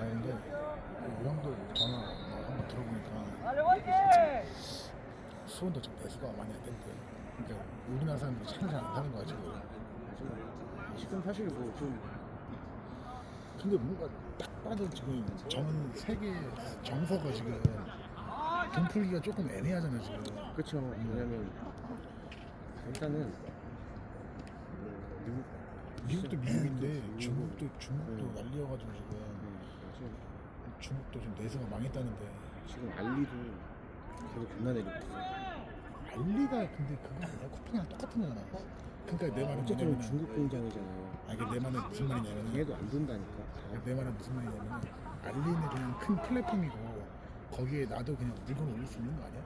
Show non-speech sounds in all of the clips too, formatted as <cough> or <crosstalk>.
근데 그 형도 전화 한번 들어보니까! 수원도 좀 내수가 많이 안 된대. 그러니까 우리나라 사람들이 차를 잘안 사는 거야 지금. 지금 사실 뭐좀 근데 뭔가 딱 봐도 지금 전 세계 정서가 지금 돈 풀기가 조금 애매하잖아 지금. 그렇죠. 왜냐면 일단은 뭐 미국 미국도 미국인데 중국도 음. 중국도 난리여가지고 지금 음, 지금 중국도 지금 내수가 망했다는데 지금 알리도 계속 겁나 내리고 있어. 알리가 근데 그거 아니야 쿠팡이랑 똑같은 거잖아. 그러니까 내 말은 어쨌든 뭐냐면 중국 공장이잖아요. 아니 그내 말은 무슨 말이냐면 걔도 안 돈다니까. 내 말은 무슨 말이냐면 알리는 그냥 큰 플랫폼이고 거기에 나도 그냥 물건 올릴 수 있는 거 아니야?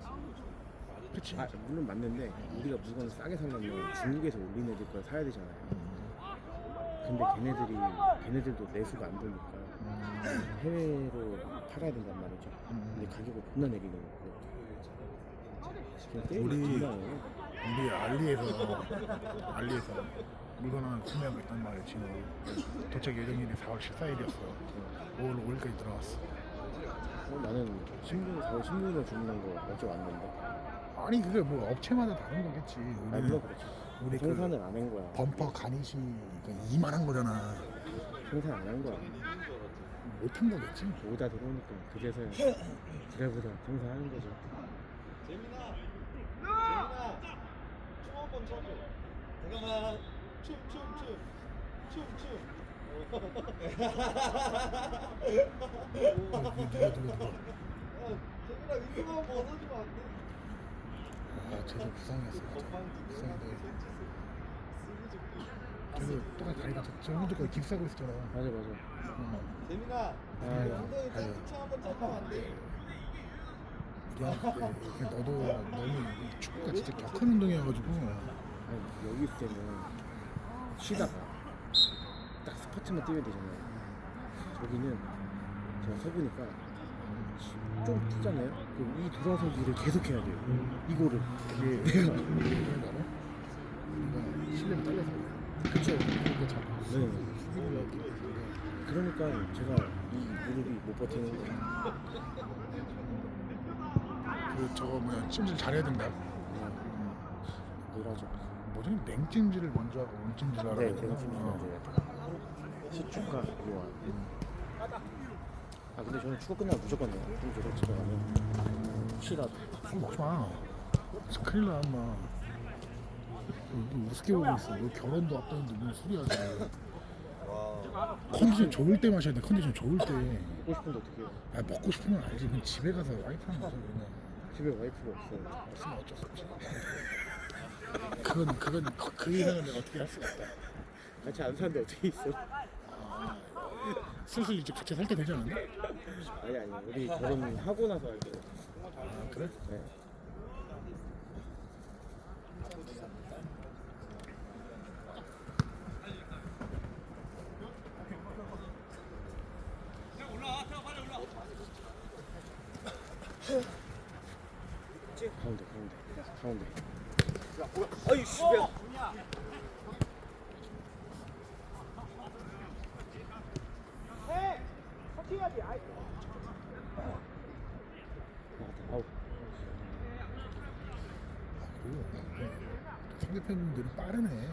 그치? 아 물론 맞는데 우리가 물건을 싸게 살려면 중국에서 올린 애들 걸 사야 되잖아요. 근데 걔네들이 걔네들도 내수가 안 되니까 음, 해외로 팔아야 된단 말이죠. 음. 근데 가격을 겁나 내리는 거고. 지금 우리-. 우리 알리에서 알리에서 물건 하나 구매하고 있단 말이야 지금 도착 예정일이 4월 14일이었어 5월 5일까지 들어왔어 어, 나는 신문 4월 16일에 주문한 거 어제 왔는데. 아니 그게 뭐 업체마다 다른 거겠지 아 우리는 물론 그렇지. 우리 그 생산을 안 한 거야. 범퍼 가니시 이만한 거잖아 생산 안 한 거야. 못한 거겠지 오다 들어오니까 그제서야 그래보다 생산하는 거죠. 재민아! 재민아! 춤 한 번 춰줘. 잠깐만. 춤, 춤, 춤. 춤, 춤. 누가 누가 누가 야, 재민아, 이거만 벗어주면 안 돼? 아 제주 부상이었어 부상인데 저기 똑같이 다리가 저기도 거의 깁스하고 있었잖아 맞아 맞아. 어. 재민아, 아유, 엉덩이 아유. 짱구차 한번 잡으면 안 돼? 미안한데 그냥 너도 너무 이 축구가 진짜 격한 운동이어가지고 아니, 여기 있을 때는 쉬다가 딱 스포츠만 뛰면 되잖아요. 저기는 제가 서보니까 좀 뛰잖아요. 그럼 이 돌아서기를 계속 해야 돼요. 이거를 내가 왜 나로? 우리가 실력이 딸려서 그래. 그쵸. 그러니까 자꾸 네. 그러니까 제가 이 무릎이 못 버티는 거예요. 그 저거 뭐야 찜질 잘해야 된다 놀아줘. 뭐지 냉찜질을 먼저 하고 온찜질을 하라 네? 내가 좀 어. 맞아요. 시축과 요한. 아 근데 저는 축구 끝나면 무조건 해요. 그럼 저도 집에 가면 혹시라도 술 먹지 마 진짜 큰일 나 엄마 너, 너 우습게 보고 있어 너 결혼도 앞뒀는데 무슨 술이야 지금 와. 컨디션 좋을 때 마셔야 돼 컨디션 좋을 때 먹고 싶은데 어떻게 해요? 아, 먹고 싶으면 알지 그냥 집에 가서 와이프랑 마셔 그냥 집에 와이프가 없어요. 없으면 어쩔 수 없지 <laughs> 그건 그건 그, 그 이상은 내가 어떻게 할 수가 없다 같이 안 사는데 어떻게 있어? 슬슬 이제 같이 살 때 되지 않았나? 아니 아니 우리 결혼하고 나서 알고. 아 그래? 네. 가운데 가운데 가운데. 아이, 씨발. 나갔다. 아우. 그리고 상대편들이 빠르네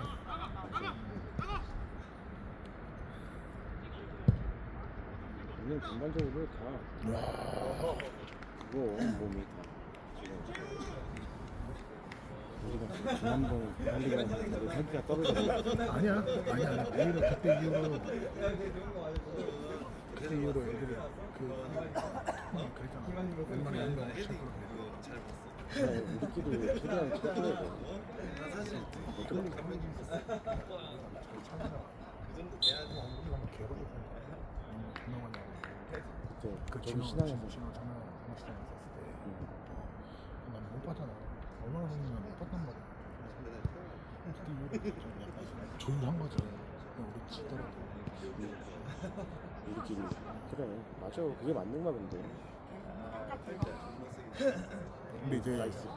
오늘 전반적으로 다 와 그거 몸이 다 지금 지난번 살기가. 아니야 아니야 아니야 오히려 그때 이후로 그때 이후로 애들이 그 어, 그랬잖아 얼마나 운동 시작하고 그냥 우리끼리 최대한 쳐줘야 돼. 뭐 좀- 그 정도 돼야지. 하고 그때 그 시장에서 진호 장난 장난시장에 있었을 때 응. 난못 봤잖아 얼마나 먹는지 못 봤단 말이야 그때 이후로 좀 약간 조율한 거지 그냥 우리 지더라도 우리끼리 그래 맞아 그게 맞는 가 근데 근데 이제 나이스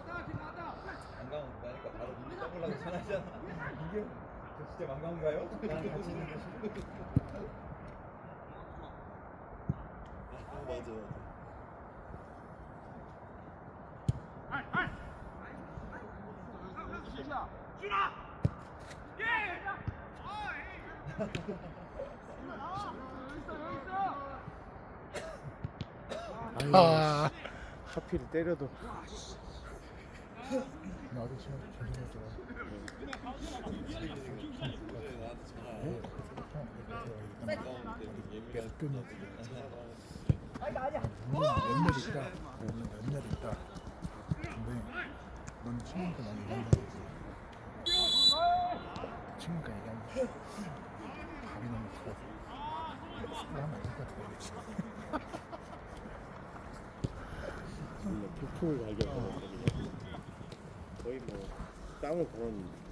반가운 거니까 바로 눈이 떠보려고 전화하잖아. 이게 저 진짜 반가운가요? 나랑 같이 있는 게 맞아. 아. 하필 때려도. 나도 지금 조심해줘 몇끈 몇몇 있다. 몇몇 있다 근데 넌 친구니까 난 얘기한다 친구니까 얘기한다 답이 너무 스포 하면 안될것 같아 폭풍을 발견하거든요. 거의 뭐 걸었는데.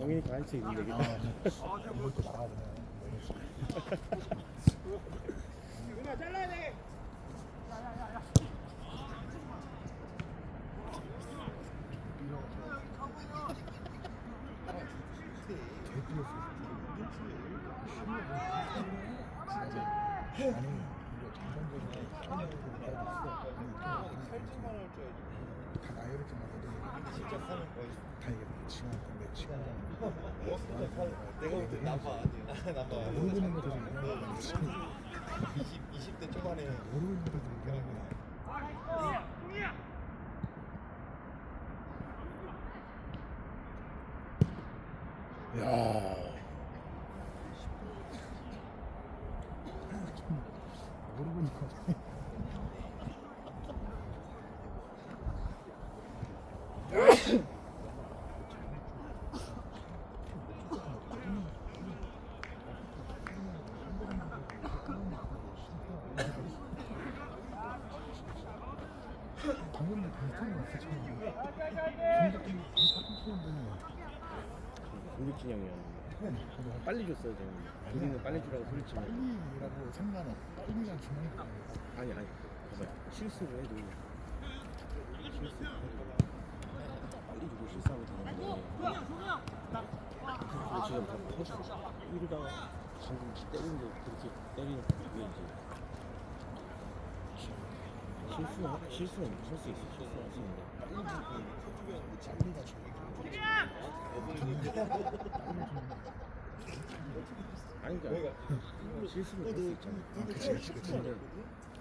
영인이 가 할 수 있는데 아, 그냥 이걸 또 나가야 되네. 뭐 이러지. 개 뛰었어. 아니, 이거 전반적으로 처음으로 나도 있어. 아니, 살찌만 할 줄 알지. 다 나이를 좀 하거든. 진짜 사는 거야. 다 이게 지금 근데 지금 내가 볼때 남바 아니야. 남바. 모르고 있는 좀 이상한 거야. 지금 20 20대 초반에 모르고 있는 좀 이상한 거야. 야. 모르고 있는 거 같아. 방금 방탄이 왔어 처음. 공격기 방탄 분이 공격진 형이었는데 빨리 줬어요 저는. 우리는 빨리 주라고 소리치면 빨리라고 상관없. 빨리랑 거. 아니 아니 봐봐 실수를 해도 실수 빨리 주고 실수하면 되는데 근데 지금 다 퍼져 이러다가 방금 때리는데 그렇게 때리니까 그게 이제 실수 실수는 할수 있어. 실수할 수 있는데. 빨리가 주는 아니 그러니까 실수는 할수 있잖아. 그치. 근데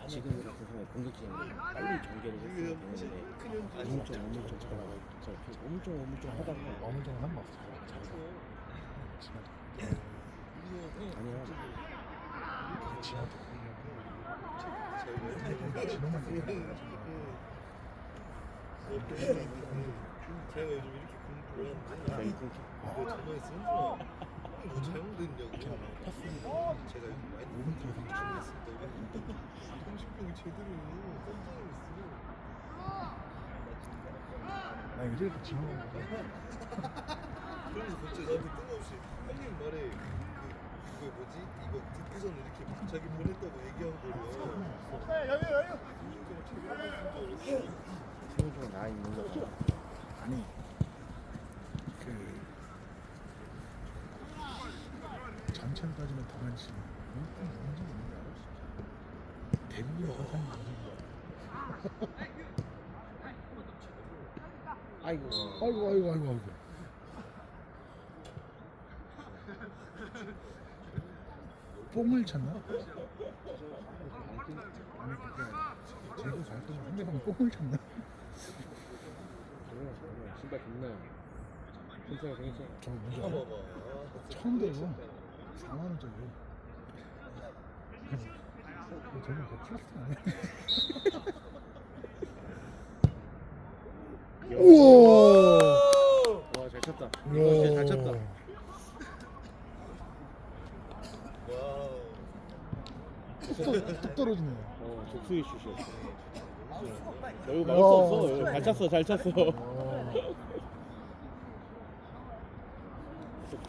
지금 경우에 공격진이 빨리 전개를 되는데 오물쩍 하다가 저렇게 오물쩍 오물쩍 하다가 정도 한거 없어. 아니야 진호만 얘기하는 제가 요즘 이렇게 공부를 이쁜 이거 저번에 승준아 뭐 잘못됐냐고 제가 요즘 많이 5분 뒤에 삼십 초. 했습니다 30분이 제대로 깜짝 놀랐어 나 이거 이렇게 진호만 얘기해. 그러면서 갑자기 나한테 뜬금없이 형님 말에 그 뭐지? 이거 듣고서는 이렇게 자기 보냈다고 얘기한 거를 세우주가 나 있는 거잖아 아니 그 전체를 따지면 더 알아? 문제인 거야. 아이고 아이고 아이고 아이고 아이고. 뽕을 쳤나? 제도 잘 뜨면 상대방 뽕을 쳤나? 신발 좋네 괜찮아 괜찮아 저 문제 배워 4만 원짜리 어, 저거 뭐 플라스틱 아니야? <laughs> 우와 와잘 쳤다 이거 진짜 잘 쳤다 와우 뚝, 뚝 떨어지네 어 족수의 슛이었어 너 이거 막을 수 없어 잘 찼어 잘 찼어. 와.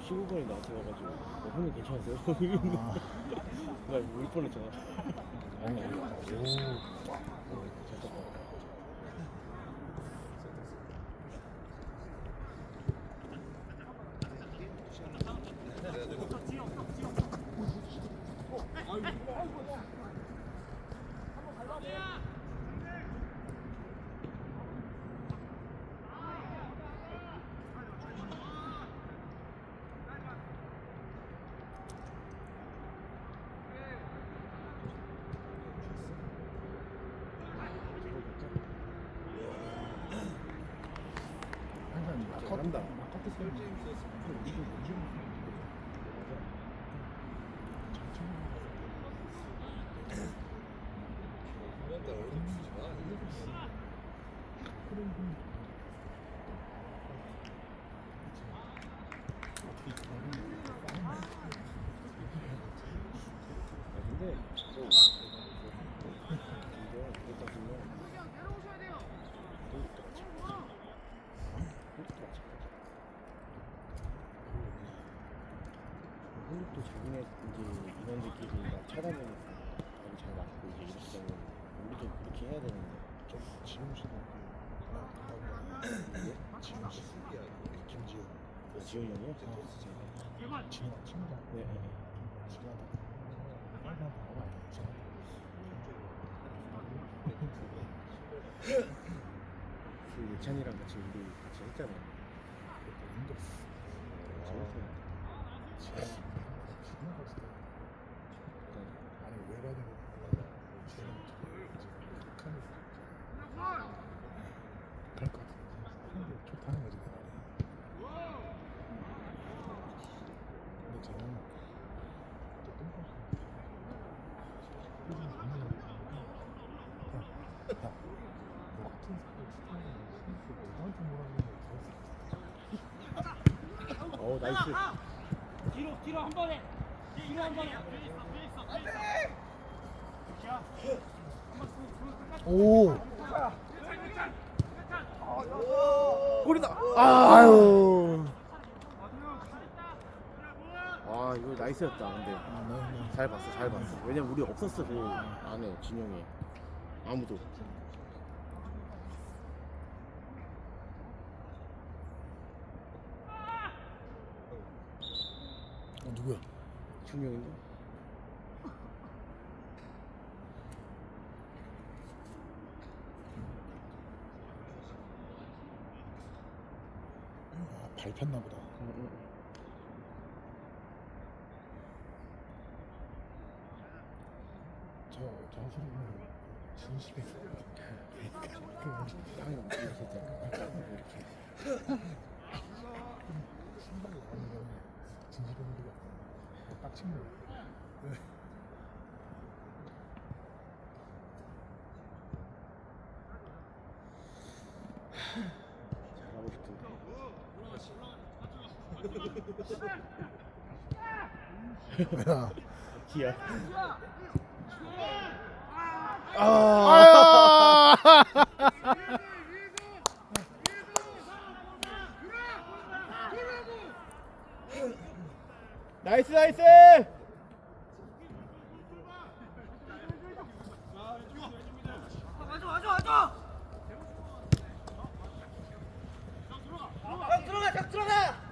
15번이 나한테 와가지고 어, 형님 괜찮으세요? <laughs> 아. 나울 뻔했잖아. 오. 잘 쳤다 이제 인원들끼리 막 찾아보니까 여기 잘 맞고 이제 이렇게 되면 우리도 그렇게 해야 되는데 좀 지훈 씨도 그 하나. 이게 지훈 씨, 김지훈, 아, 지훈이 형이요? 어. 진호 친구다. 네, 네, 네. 친하다. 빨간 봐봐. 그 예찬이랑 같이 우리 같이 했잖아요. 재밌어요. 지훈, 지훈 갔을 때 일단 아니 외관으로 몰라. 쟤는 북한에 갈것 같아. 근데 좋다는 거지 내 말이. 근데 쟤는 또 똥꼬. 표정이 장난이 아니야. 야, 야, 너 같은 스타일 스타일을 너한테 뭐라 그러는 거 어 나이스. 뒤로 뒤로 한 번에 뒤로 한 번에 오. 골이다. 아유. 아 이거 나이스였다. 근데 아, 네, 네. 잘 봤어, 잘 봤어. 왜냐면 우리 없었어 그 안에 진영이 아무도. 어, 누구야? 준영인가? 아, 밟혔나 보다. 응, 응. 20에 그러니까 그냥 이렇게 신발이 나왔는데 진지병들이 빡친 거야 잘하고 싶은데 야 기야 아! <laughs> 나이스 나이스. 맞아 맞아 맞아 형 들어가 형 들어가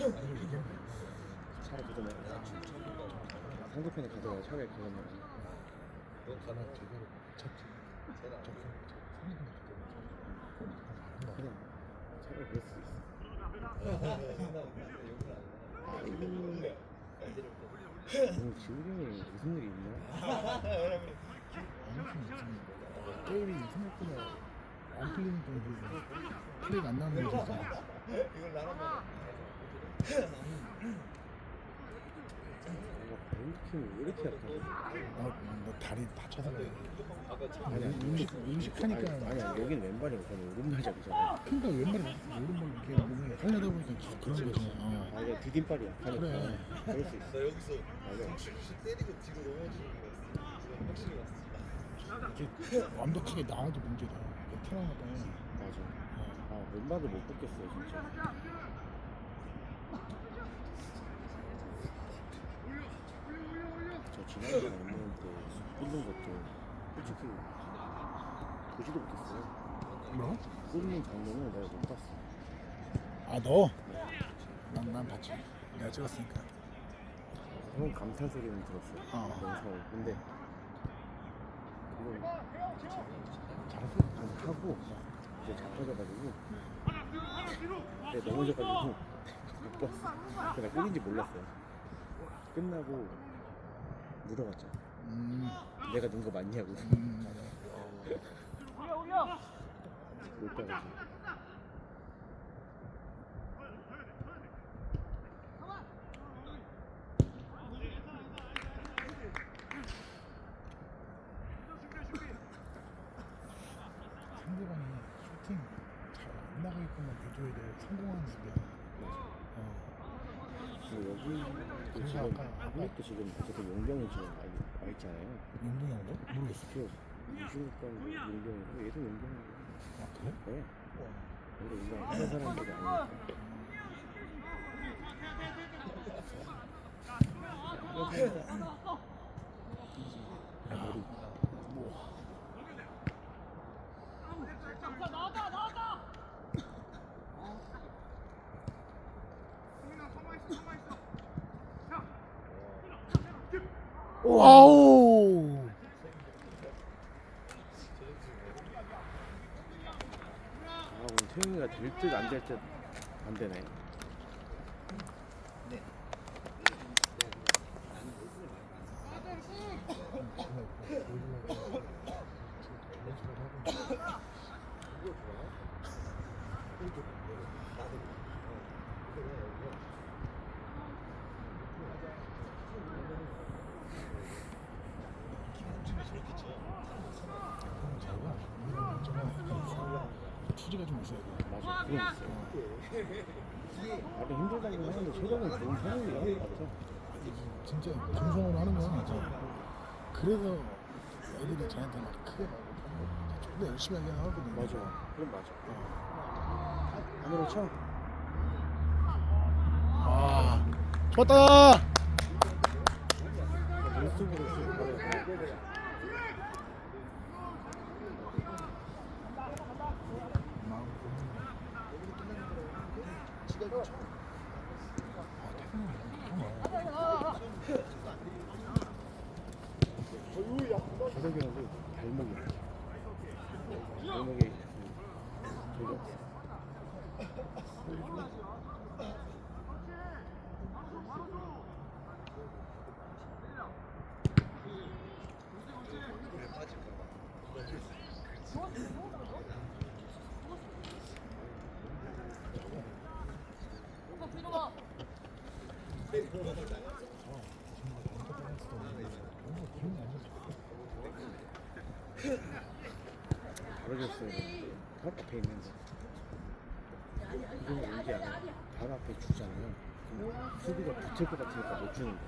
차를 걷어내. 상대편에 가져가 차를 걷어내. 너 가나 제대로 쳤지. 적응, 그냥 차를 그럴 수도 있어. 오늘 지훈이 무슨 일이 있나? 게임이 생각보다 안 풀리는 정도로 플레이가 안 거지. 진짜. 이걸 나눠 뱅킹이 왜 이렇게 약하지? 아, 너 다리 다쳐서 그래. 아니야 음식, 음식하니까. 아니, 아니야 여기는 왼발이고 저는 오른발잡이잖아. 그러니까 왼발이 오른발 이렇게 몸이 하려다 보니까 기- 그런 거지. 어. 아 이게 디딤발이 약하니까 그래. 그럴 수 있어. 나 여기서 맞아. 시 때리고 뒤로 넘어지는 거 같아 지금 확실히 봤어 이렇게 완벽하게 나와도 문제다. 태어나다. 맞아. 아 왼발을 못 뽑겠어요 진짜. 저 지난번에 홈런 때 꽂는 것도 솔직히 보지도 못했어요. 뭐? 꽂는 장면을 내가 못 봤어. 아 너? 난, 난 봤지. 내가 찍었으니까. 형 감탄 소리는 들었어요. 어. 영상을. 근데 그걸. 좀 하고 이제 자빠져가지고 내가 넘어져가지고 못 봤어. 그냥 꽂인지 몰랐어요. 끝나고 물어봤죠. 음, 내가 넣은 거 맞냐고. 음, <laughs> 못 가가지고. 상대방이 슈팅 잘 안 나가게끔만 해줘야 돼. 성공하는 수비야. 어. 지금 여기 그래서 지금 아까- 아까 지금 어쨌든 용병이 지금 와, 있- 와 있잖아요. 용병이 거 모르겠어. 그 유승권 용병이고 얘도 용병이고. 아 그래? 네. 우리 용병 하는 사람들이 아니니까. 야, 태용이가 될 듯 안 될 듯 안 되네. 투지가 좀 있어야 돼. 맞아, 그건 있어요. 나도 힘들다고 하는데 최근에 좋은 편이야. 맞아. 진짜 감성으로 하는 거야 맞아. 그래서 애들이 쟤한테 막 크게 말고 존나 열심히 하긴 하거든. 맞아. 그건 맞아. 안으로 쳐. 아, 좋았다. 발목 <laughs> 이 이렇게. 발목에 없어. 바로 되는데 바로 앞에 있는데 이거는 이게 아니라 바로 앞에 주잖아요 그럼 수비가 붙을 것 같으니까 못 주는 거야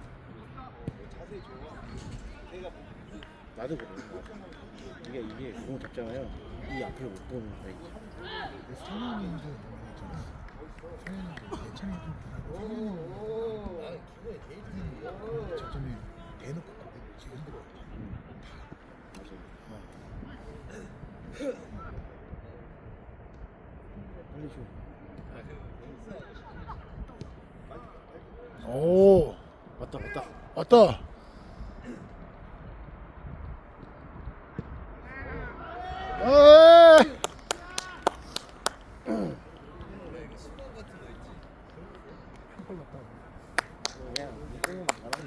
나도 그래. 이게 이게 공 잡잖아요 이 앞을 못 보는 거야 이게. 성현이도 있잖아. 성현이도 예찬이 좀 성현이 저점에 대놓고 거기 지금 힘들어. 음. 맞아 빨리 줘 오, 왔다 왔다 왔다.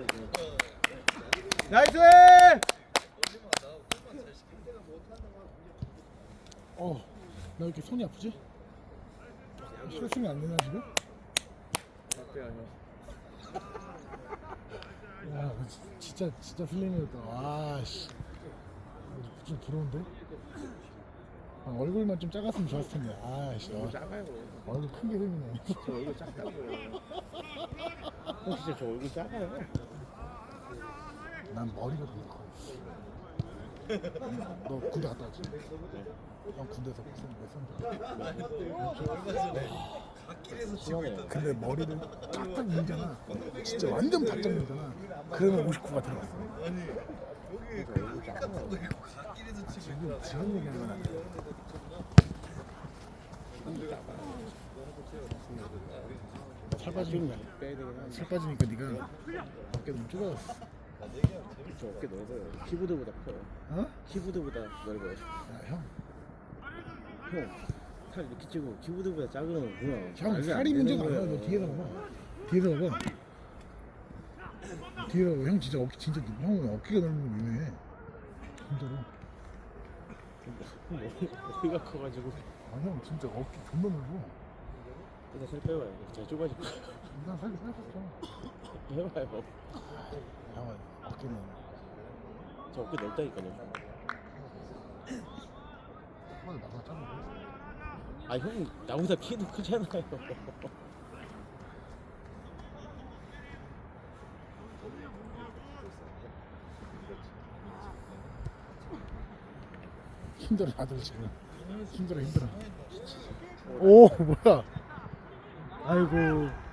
되지 나이스! 나왜 이렇게 손이 아프지? 스트레스가 안 되나 지금? 야, 이거 지- 진짜 진짜 필름이었다. 와, 씨, 좀 부러운데? 아, 얼굴만 좀 작았으면 좋았을 텐데. 아, 씨, 어, 작아요 얼굴 큰 게 흠이네. 저 얼굴 작다고요 형 진짜 저 얼굴 작아요 난 머리가 더 커. 너 군대 갔다 왔지? 형 군대에서 무슨 몇 선지? 갓길에서 치고 심하네요 있던 근데 머리를 쫙딱 밀잖아. 진짜 완전 바짝 밀잖아. 그러면 59가 들어갔어. 아니 여기 그 여기 같은 거 있고 갓길에서 치고 지금 지금 얘기하는 건 아니야. 살 빠지니까 살 빠지니까 네가 어깨 너무 좁아졌어. 저 어깨 넓어요 키보드보다 커요 어? 키보드보다 넓어요 야, 형, 형 살 이렇게 찌고 키보드보다 작으면 그냥 형 말이 안 살이 되는 문제가 아니야. 거예요. 너 뒤에서 봐봐. 뒤에서 봐봐. 뒤에서 봐봐. 형 진짜 어깨 진짜 형은 어깨가 넓은 거 유명해. 진짜로. 뭐, 머리가 커가지고 아 형 진짜 어깨 존나 넓어. 일단 살 빼봐요 잘 좁아질 거예요 난 살이 살쪘어. 해봐요 나와요. 어깨는. 저 어깨 넓다니까요. 한번 나갔잖아. 아, 형 나보다 키도 크잖아요. 힘들어 다들 지금. 힘들어 힘들어. 오 뭐야. 아이고.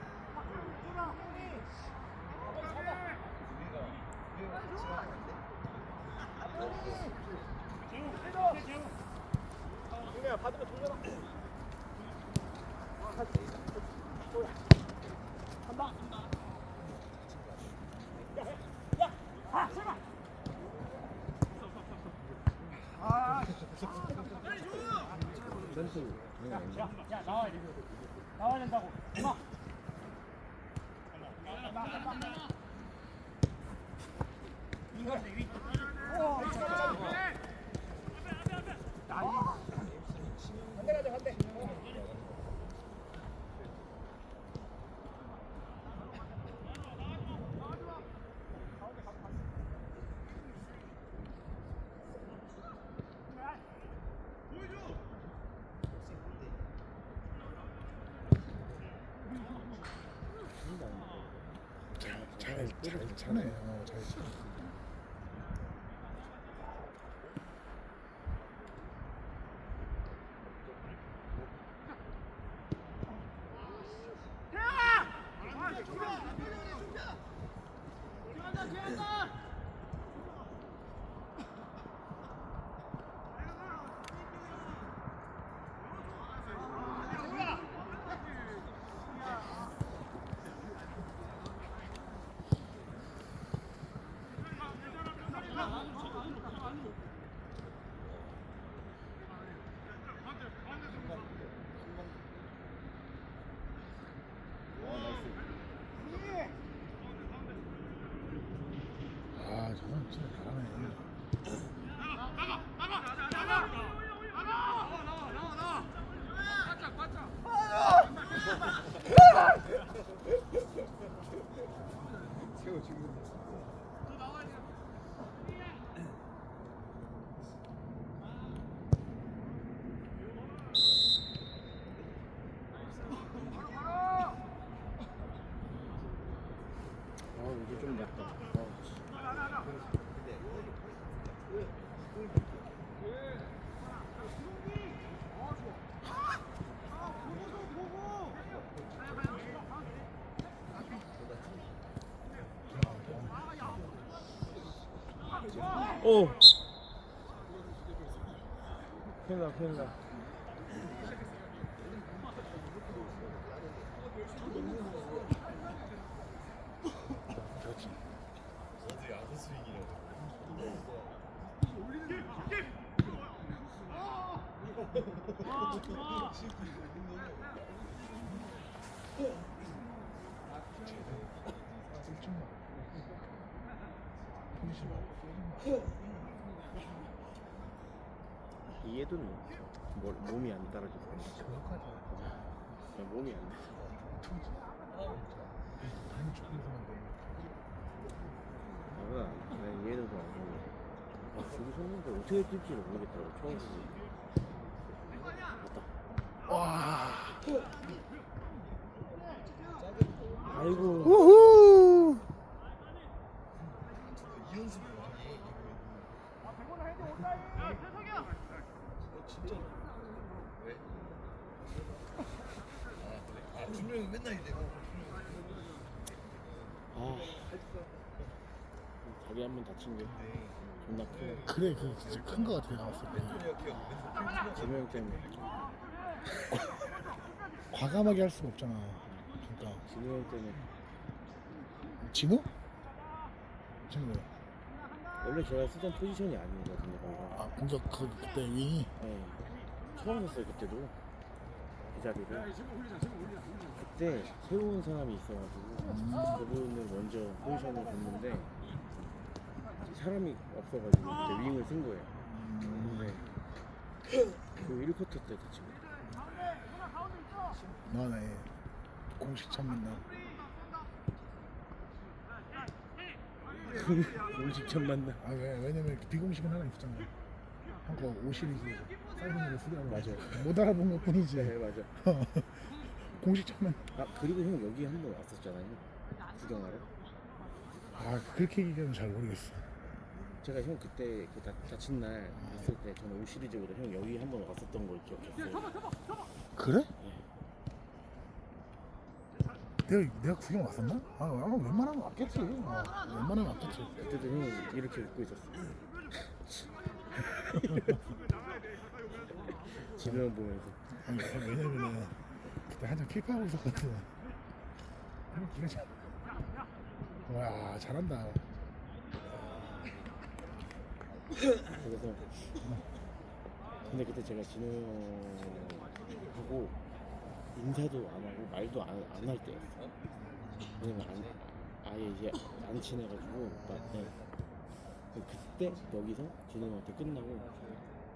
잘잘 차네 어, 잘 차. 오. 큰일 나, 큰일 나. 그렇지 어디 아무 스윙이라고. 쓸줄 모르고 피니시 말고 이해도는 뭘 몸이 안 따라줘서 저거까지 그냥 몸이 안 돼. 너무 조금서만 되는 내가 난 이해도도 안 되고. 아 저기 섰는데 어떻게 뛸지 모르겠더라고 처음 보고 맞다. 와 아이고 우후 이연습을 많이 해. 어, 진짜. 왜? 아 그래? 아 분명히 맨날 이래. 아 다리 한 번 다친 게 존나 크네 그래 그 진짜 큰거 같아 나왔을 때. 김영 때문에 <laughs> 과감하게 할 수가 없잖아 그러니까 김영 때문에 진우? 진우 원래 제가 쓰던 포지션이 아니거든요 아 공격 그 그때 윙이? 네. 처음 샀어요 그때도. 그 자리를. 그때 새로운 사람이 있어가지고 그분을 먼저 포지션을 줬는데 사람이 없어가지고 그때 윙을 쓴 거예요. 근데 그 1쿼터 때 다친 거예요 나네 공식 첫 만남. <laughs> 공식 첫 만나 아 왜? 왜냐면 그 비공식은 하나 있었잖아 한거 5시리즈 사이먼으로 쓰더라고 맞아요. 못 알아본 것 뿐이지. 네 맞아 <laughs> 공식 첫 만남. 아 그리고 형 여기 한 번 왔었잖아요. 구경하러. 아 그렇게 얘기하면 잘 모르겠어 제가 형 그때 그 다, 다친 날 갔을 때 저는 올 시리즈보다 형 여기 한 번 왔었던 걸 기억했어요. 그래? 내가 내가 구경 왔었나? 아 아마 웬만하면 왔겠지. 어, 웬만하면 왔겠지. 그때도 형은 이렇게 웃고 있었어. <laughs> 형 보면서 아니 왜냐면은 그때 한참 킥하고 있었거든. 한번 기가 차. 와 잘한다. 그래서 근데 그때 제가 진우 형하고 인사도 안 하고 말도 안할 때였어. 왜냐면 안, 아예 이제 안 친해가지고 막 네. 그때 여기서 진우 형한테 끝나고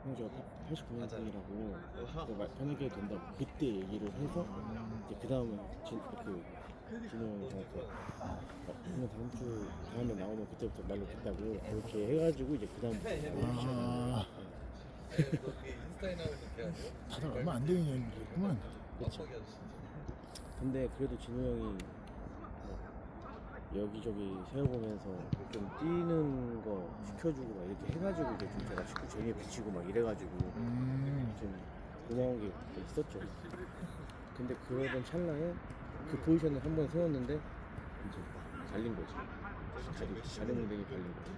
형저 89년생이라고 편하게 된다고 그때 얘기를 해서 이제 그 다음에 진, 그 진우 형한테 어, 그냥 다음 주 다음에 나오면 그때부터 말로 듣다고 그렇게 해가지고 이제 그 다음부터 아? 다들 얼마 안 되는 아저씨. 근데 그래도 진우 형이 뭐 여기저기 세워보면서 좀 뛰는 거 시켜주고 막 이렇게 해가지고 이제 좀 제가 축구 재미에 붙이고 막 이래가지고 음. 좀 고마운 게 있었죠. 근데 그러던 찰나에 그 포지션을 한 번 세웠는데 이제 갈린 거지. 자리 자리 몽댕이 갈린 거지.